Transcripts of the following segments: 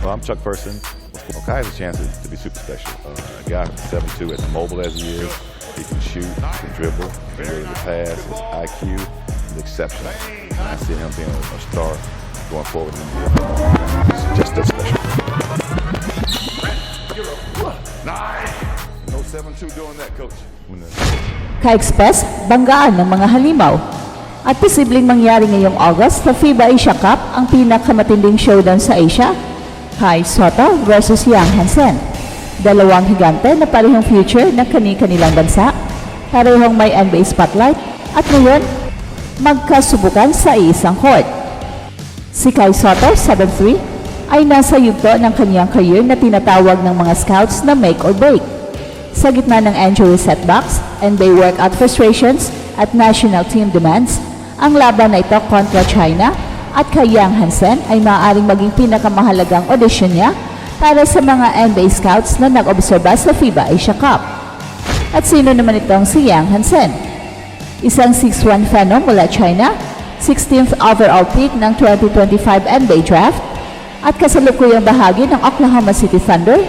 Well, I'm Chuck Person. Kai has a chance to, be super special. Uh, a guy from 7'2", as mobile as he is, he can shoot, he can dribble, he's able to pass, his IQ is exceptional. And I see him being a, star going forward in the NBA. He's just that special. No 7'2", doing that, coach. Ka-express, banggaan ng mga halimaw. At posibleng mangyari ngayong August sa FIBA Asia Cup ang pinakamatinding showdown sa Asia, Kai Soto versus Yang Hansen. Dalawang higante na parehong future ng kani-kanilang bansa, parehong may NBA spotlight, at ngayon, magkasubukan sa isang court. Si Kai Soto, 7'3", ay nasa yugto ng kanyang career na tinatawag ng mga scouts na make or break. Sa gitna ng injury setbacks, NBA workout frustrations at national team demands, ang laban na ito kontra China at kay Yang Hansen ay maaaring maging pinakamahalagang audition niya para sa mga NBA scouts na nag-obserba sa FIBA Asia Cup. At sino naman itong si Yang Hansen? Isang 6'1 phenom mula China, 16th overall pick ng 2025 NBA Draft, at kasalukuyang bahagi ng Oklahoma City Thunder.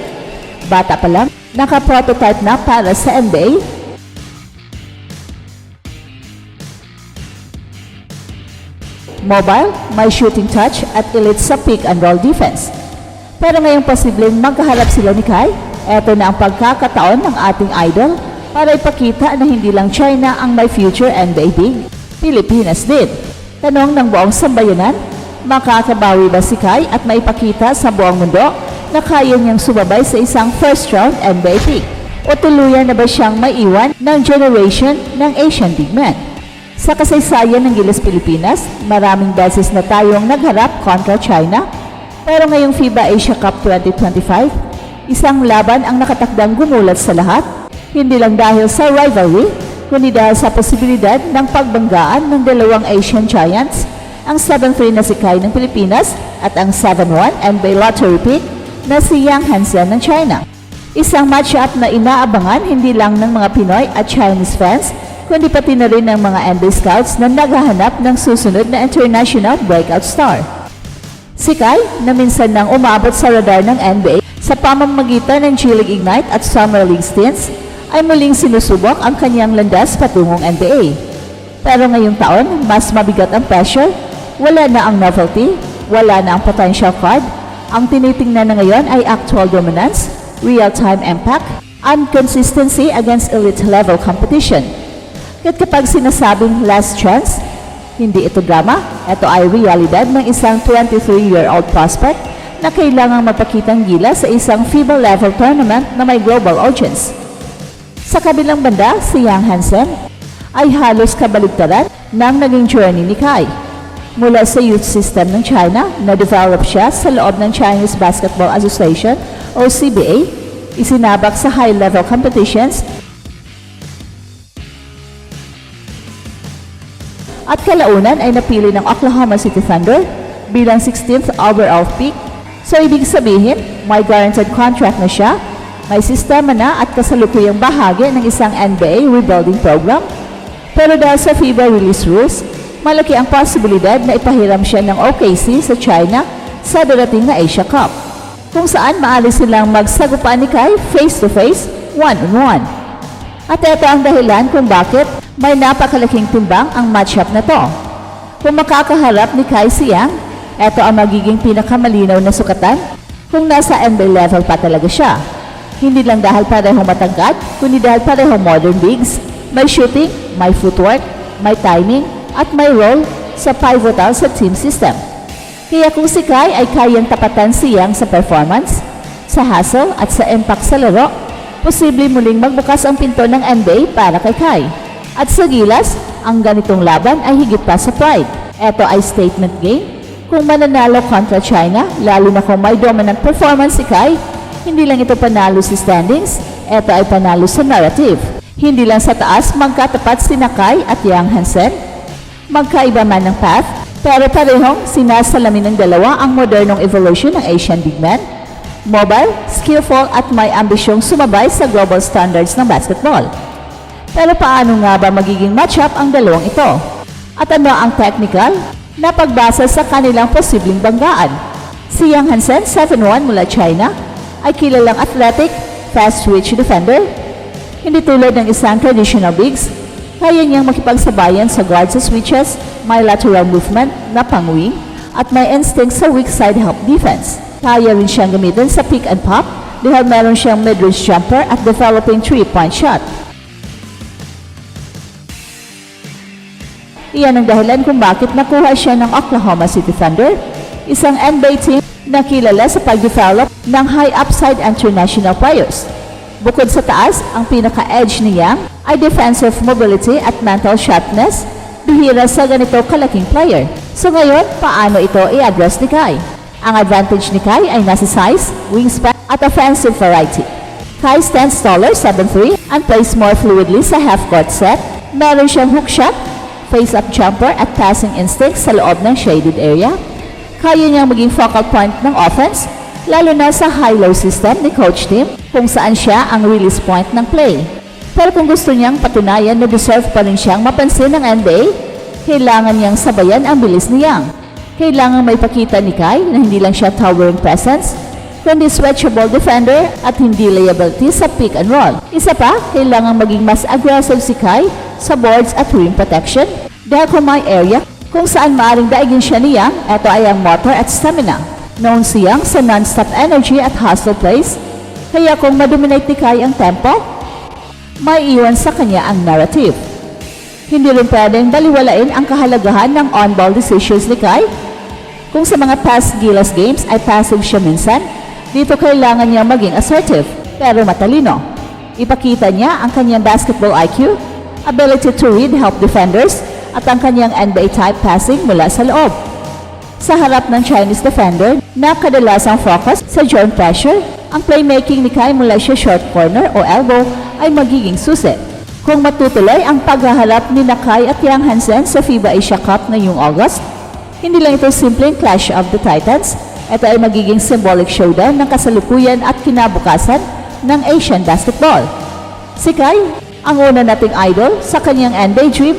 Bata pa lang, naka-prototype na para sa NBA. Mobile, may shooting touch at elite sa pick and roll defense. Pero ngayong posibleng magkaharap sila ni Kai, eto na ang pagkakataon ng ating idol para ipakita na hindi lang China ang may future NBA big, Pilipinas din. Tanong ng buong sambayanan, makakabawi ba si Kai at maipakita sa buong mundo na kaya niyang sumabay sa isang first round NBA pick? O tuluyan na ba siyang maiwan ng generation ng Asian big men? Sa kasaysayan ng Gilas Pilipinas, maraming beses na tayong nagharap kontra China. Pero ngayong FIBA Asia Cup 2025, isang laban ang nakatakdang gumulat sa lahat. Hindi lang dahil sa rivalry, kundi dahil sa posibilidad ng pagbanggaan ng dalawang Asian Giants, ang 7-3 na si Kai ng Pilipinas at ang 7-1 NBA lottery pick na si Yang Hansen ng China. Isang matchup na inaabangan hindi lang ng mga Pinoy at Chinese fans, kundi pati na rin ng mga NBA scouts na naghahanap ng susunod na international breakout star. Si Kai, na minsan nang umabot sa radar ng NBA sa pamamagitan ng G-League Ignite at Summer League stints, ay muling sinusubok ang kanyang landas patungong NBA. Pero ngayong taon, mas mabigat ang pressure, wala na ang novelty, wala na ang potential card, ang tinitingnan na ngayon ay actual dominance, real-time impact, and consistency against elite-level competition. At kapag sinasabing last chance, hindi ito drama, ito ay realidad ng isang 23-year-old prospect na kailangang mapakitang gila sa isang FIBA level tournament na may global audience. Sa kabilang banda, si Yang Hansen ay halos kabaligtaran ng naging journey ni Kai. Mula sa youth system ng China, na-develop siya sa loob ng Chinese Basketball Association o CBA, isinabak sa high-level competitions at kalaunan ay napili ng Oklahoma City Thunder bilang 16th overall pick. So ibig sabihin, may guaranteed contract na siya, may sistema na at kasalukuyang bahagi ng isang NBA rebuilding program. Pero dahil sa FIBA release rules, malaki ang posibilidad na ipahiram siya ng OKC sa China sa darating na Asia Cup, kung saan maalis silang magsagupaan ni Kai face-to-face, one-on-one. At ito ang dahilan kung bakit may napakalaking timbang ang matchup na to. Kung makakaharap ni Kai Siang, ito ang magiging pinakamalinaw na sukatan kung nasa NBA level pa talaga siya. Hindi lang dahil parehong matangkad, kundi dahil parehong modern bigs, may shooting, may footwork, may timing, at may role sa pivotal sa team system. Kaya kung si Kai ay kayang tapatan si Yang sa performance, sa hustle at sa impact sa laro, posible muling magbukas ang pinto ng NBA para kay Kai. At sa gilas, ang ganitong laban ay higit pa sa pride. Ito ay statement game. Kung mananalo kontra China, lalo na kung may dominant performance si Kai, hindi lang ito panalo sa standings, ito ay panalo sa narrative. Hindi lang sa taas magkatapat si Kai at Yang Hansen, magkaiba man ng path, pero parehong sinasalamin ng dalawa ang modernong evolution ng Asian big man. Mobile, skillful at may ambisyong sumabay sa global standards ng basketball. Pero paano nga ba magiging matchup ang dalawang ito? At ano ang technical na pagbasa sa kanilang posibleng banggaan? Si Yang Hansen, 7'1 mula China, ay kilalang athletic, fast-twitch defender. Hindi tulad ng isang traditional bigs, kaya niyang makipagsabayan sa guard sa switches, may lateral movement na pang-wing, at may instinct sa weak side help defense. Kaya rin siyang gamitin sa pick and pop dahil meron siyang mid-range jumper at developing three-point shot. Iyan ang dahilan kung bakit nakuha siya ng Oklahoma City Thunder, isang NBA team na kilala sa pag-develop ng high upside international players. Bukod sa taas, ang pinaka-edge ni Yang ay defensive mobility at mental sharpness, bihira sa ganito kalaking player. So ngayon, paano ito i-address ni Kai? Ang advantage ni Kai ay nasa size, wingspan at offensive variety. Kai stands taller, 7'3", and plays more fluidly sa half-court set. Meron siyang hook shot, face-up jumper at passing instinct sa loob ng shaded area. Kaya niyang maging focal point ng offense, lalo na sa high-low system ni Coach Tim kung saan siya ang release point ng play. Pero kung gusto niyang patunayan na deserve pa rin siyang mapansin ng NBA, kailangan niyang sabayan ang bilis ni Yang. Kailangan may pakita ni Kai na hindi lang siya towering presence, kundi switchable defender at hindi liability sa pick and roll. Isa pa, kailangan maging mas aggressive si Kai sa boards at rim protection dahil kung may area kung saan maaring daigin siya ni Yang, ito ay ang motor at stamina. Known si Yang sa non-stop energy at hustle plays, kaya kung madominate ni Kai ang tempo, may iwan sa kanya ang narrative. Hindi rin pwedeng baliwalain ang kahalagahan ng on-ball decisions ni Kai. Kung sa mga past Gilas games ay passive siya minsan, dito kailangan niya maging assertive, pero matalino. Ipakita niya ang kanyang basketball IQ, ability to read help defenders, at ang kanyang NBA type passing mula sa loob. Sa harap ng Chinese defender na kadalasang focus sa joint pressure, ang playmaking ni Kai mula sa short corner o elbow ay magiging susi. Kung matutuloy ang paghaharap ni Nakai at Yang Hansen sa FIBA Asia Cup ngayong August, hindi lang ito simpleng clash of the titans, ito ay magiging symbolic showdown ng kasalukuyan at kinabukasan ng Asian basketball. Si Kai, ang una nating idol sa kanyang NBA dream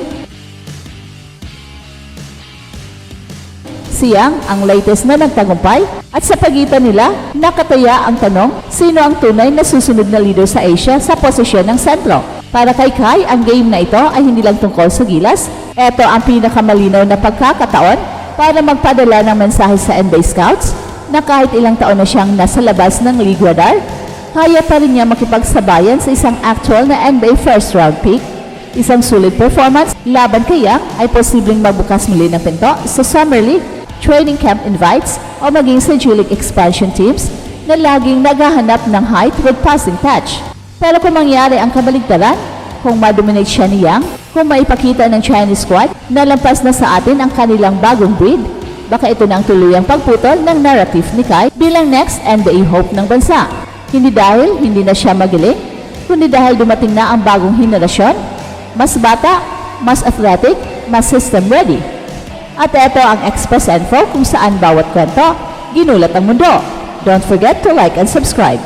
Siyang ang latest na nagtagumpay at sa pagitan nila, nakataya ang tanong, sino ang tunay na susunod na leader sa Asia sa posisyon ng sentro? Para kay Kai, ang game na ito ay hindi lang tungkol sa gilas. Ito ang pinakamalinaw na pagkakataon para magpadala ng mensahe sa NBA Scouts na kahit ilang taon na siyang nasa labas ng league radar, kaya pa rin niya makipagsabayan sa isang actual na NBA first round pick Isang sulit performance laban kay Yang ay posibleng magbukas muli ng pinto sa Summer League, training camp invites o maging sa G-League expansion teams na laging naghahanap ng height with passing touch. Pero kung mangyari ang kabaligtaran, kung madominate siya ni Yang, kung maipakita ng Chinese squad na lampas na sa atin ang kanilang bagong breed, baka ito na ang tuluyang pagputol ng narrative ni Kai bilang next NBA hope ng bansa. Hindi dahil hindi na siya magaling, kundi dahil dumating na ang bagong henerasyon mas bata, mas athletic, mas system ready. At ito ang Express Info kung saan bawat kwento, ginulat ang mundo. Don't forget to like and subscribe.